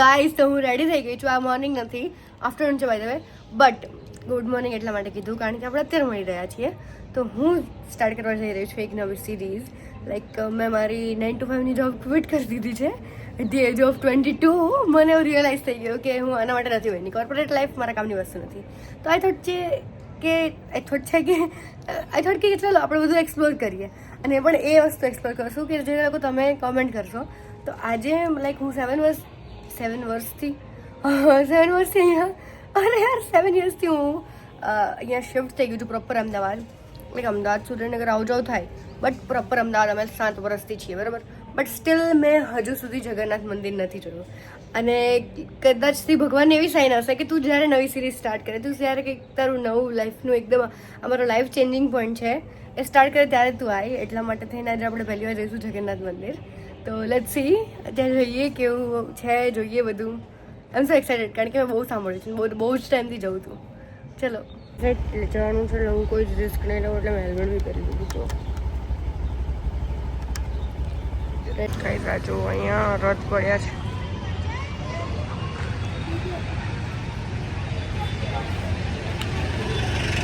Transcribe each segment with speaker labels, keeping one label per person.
Speaker 1: Guys તો હું ready થઈ ગઈ છું. આ મોર્નિંગ નથી. આફ્ટરનૂન છે by the way but good morning એટલા માટે કીધું, કારણ કે આપણે અત્યારે મળી રહ્યા છીએ. તો હું સ્ટાર્ટ કરવા જઈ રહી છું એક નવી સિરીઝ લાઈક મેં મારી નાઇન ટુ ફાઇવની જોબ ક્વિટ કરી દીધી છે. At the age of twenty two મને રિયલાઇઝ થઈ ગયું કે હું આના માટે નથી બની. કોર્પોરેટ લાઈફ મારા કામની વસ્તુ નથી. તો આઈ થોટ છે કે આઈ થોટ છે કે આઈ થોટ કે ચાલો આપણે બધું એક્સપ્લોર કરીએ. અને પણ એ વસ્તુ એક્સપ્લોર કરશું કે જે લોકો તમે કોમેન્ટ કરશો. તો આજે લાઈક હું સેવન વર્ષ સેવન વર્ષથી સેવન વર્ષથી અહીંયા અરે યાર સેવન યર્સથી હું અહીંયા શિફ્ટ થઈ ગયું છું પ્રોપર અમદાવાદ. લાઈક અમદાવાદ સુરેન્દ્રનગર આવ જાવ થાય બટ પ્રોપર અમદાવાદ અમે સાત વર્ષથી છીએ, બરાબર? બટ સ્ટીલ મેં હજુ સુધી જગન્નાથ મંદિર નથી જોયું. અને કદાચ કદાચથી ભગવાનની એવી સાઈન હશે કે તું જ્યારે નવી સિરીઝ સ્ટાર્ટ કરે, તું જ્યારે કંઈક તારું નવું લાઈફનું એકદમ, અમારો લાઈફ ચેન્જિંગ પોઈન્ટ છે, એ સ્ટાર્ટ કરે ત્યારે તું આવી એટલા માટે થઈને આજે આપણે પહેલી વાર જઈશું જગન્નાથ મંદિર. તો લેટ સી અત્યારે જોઈએ કેવું છે, જોઈએ બધું. આઈ એમ સો એક્સાઇટેડ કારણ કે મેં બહુ સાંભળ્યું છે. બહુ બહુ જ ટાઈમથી જઉં છું. ચલો. જવાનું છે હું કોઈ જ રિસ્ક નહીં લઉં એટલે મેં હેલ્મેટ બી કરી દીધું તો કઈ બાજુ અહીંયા રથ પડ્યા છે.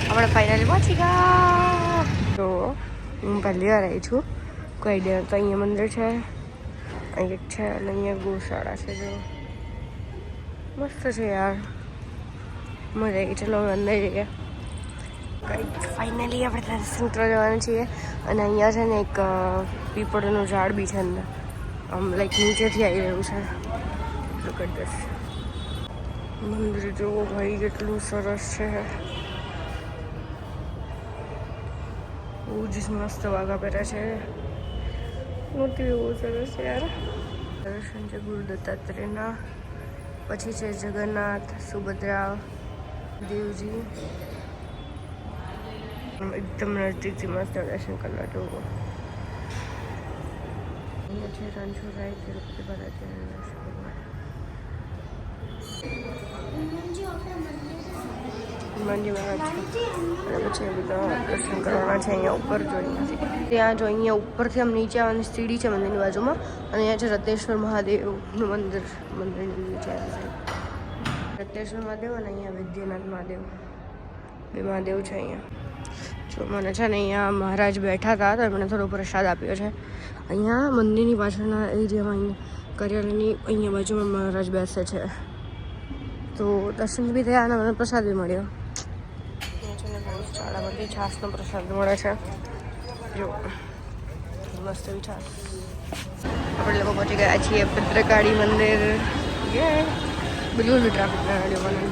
Speaker 1: આપણે ફાઇનલી પહોંચી ગયા. તો હું પહેલી વાર આવી છું. કોઈ આઈડિયા તો અહીંયા મંદિર છે. અહીં એક છે અને અહીંયા ગોશાળા છે જો. મસ્ત છે યાર. મજા આવી ચલો અંદર જઈએ. કંઈક ફાઇનલી આપણે દર્શન કરવા જવાના છીએ. અને અહીંયા છે ને એક પીપળનું ઝાડ બી છે અંદર. આમ લાઈક નીચેથી આવી રહ્યું છે. મંદિર જુઓ ભાઈ, કેટલું સરસ છે. બહુ જ મસ્ત વાઘા પહેર્યા છે. મૂર્તિ એવું સરસ યાર. દર્શન છે ગુરુ દત્તાત્રેયના પછી છે જગન્નાથ, સુભદ્રા, દેવજી. એકદમ નજીકથી મસ્ત દર્શન કરવા જોવો. અહીંયા છે રણછોડરાય, તિરુપતિ બાલાજી દર્શન કરવા મહારાજ છે બધા દર્શન કરવાના છે અહીંયા ઉપર જોઈએ ત્યાં જો અહીંયા ઉપરથી આમ નીચે આવવાની સીડી છે મંદિરની બાજુમાં, અને અહીંયા છે રત્નેશ્વર મહાદેવનું મંદિર. મંદિરની છે. રત્નેશ્વર મહાદેવ અને અહીંયા વૈદ્યનાથ મહાદેવ. બે મહાદેવ છે અહીંયા. જો મને છે ને અહીંયા મહારાજ બેઠા હતા, તો એમણે થોડો પ્રસાદ આપ્યો છે. અહીંયા મંદિરની પાછળના એરિયામાં અહીંયા કરિયાણાની અહીંયા બાજુમાં મહારાજ બેસે છે. તો દર્શન બી થયા અને મને પ્રસાદ બી મળ્યો. છે ને બધી છાસનો પ્રસાદ મળે છે. જો, મસ્ત એવી છાસ આપણે લોકો પહોંચી ગયા છીએ ભદ્રકાળી મંદિર. બધું ટ્રાફિક ના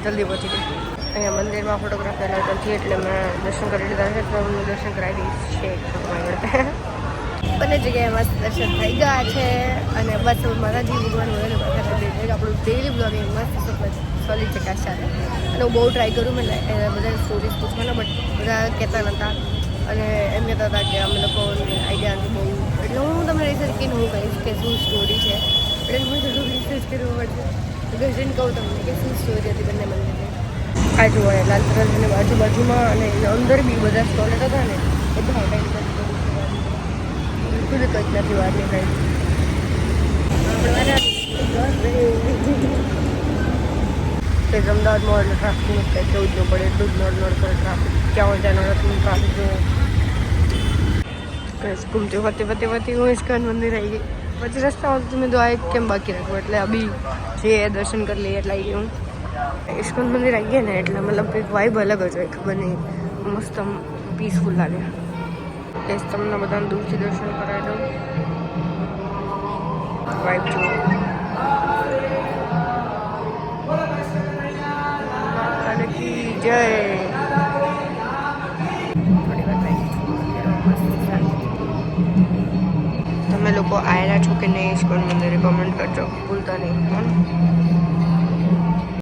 Speaker 1: જલ્દી પહોંચી ગઈ. અહીંયા મંદિરમાં ફોટોગ્રાફી એલાઉ નથી એટલે મેં દર્શન કરી લીધા છે, તો હું દર્શન કરાવી દઈશ. છે બંને જગ્યાએ મસ્ત દર્શન થઈ ગયા છે. અને બસ માતાજી ભગવાન વગેરે બધા આપણું ડેલી બ્લોગિંગ મસ્ત સોલિડ છે કાશ ચાલે અને હું બહુ ટ્રાય કરું મેં એ બધા સ્ટોરીઝ પૂછવાના બટ બધા કહેતા નહોતા. અને એમ કહેતા હતા કે અમે લોકો આઈડિયા નથી બહુ. એટલે હું તમને રિસર્ચ કરીને હું કહીશ કે શું સ્ટોરી છે. એટલે હું થોડું રિસર્ચ કરવું પડશે ગઝન કહું તમને કે શું સ્ટોરી હતી બંને મને. આ જુઓ લાલ કલરની બાજુ બાજુમાં અને એના અંદર બી બધા સ્ટોલ હતા ને, બધા હોટેલ બિલકુલ કંઈક નથી વાત તો અમદાવાદમાં એટલે ટ્રાફિકનું કંઈ જવું જ ન પડે, એટલું જ નોડ નોડ કરે ટ્રાફિક ક્યાં હોય ત્યાં નથી ટ્રાફિક કંઈ ઘૂમતી વતી વતી વતી હું ઇસ્કોન મંદિર આવી ગઈ. પછી રસ્તામાં તો મેં તો એક કેમ બાકી રાખવું એટલે અભી જે દર્શન કરી લઈએ એટલે આવી ગયું ઇસ્કોન મંદિર આવી ગયા ને એટલે મતલબ એક વાઇબ અલગ જ હોય, ખબર નહીં. મસ્ત પીસફુલ લાગે. પ્લીઝ તમને બધાને દૂરથી દર્શન કરાવી દઉં. વાઇબ જુઓ માતાજી કી જય થોડી વાર બેસી છું મંદિરમાં મસ્ત શાંતિ. તમે લોકો આવેલા છો કે નહીં? ઇસ્કોન મંદિરે કમેન્ટ કરજો. ભૂલતા નહીં. પણ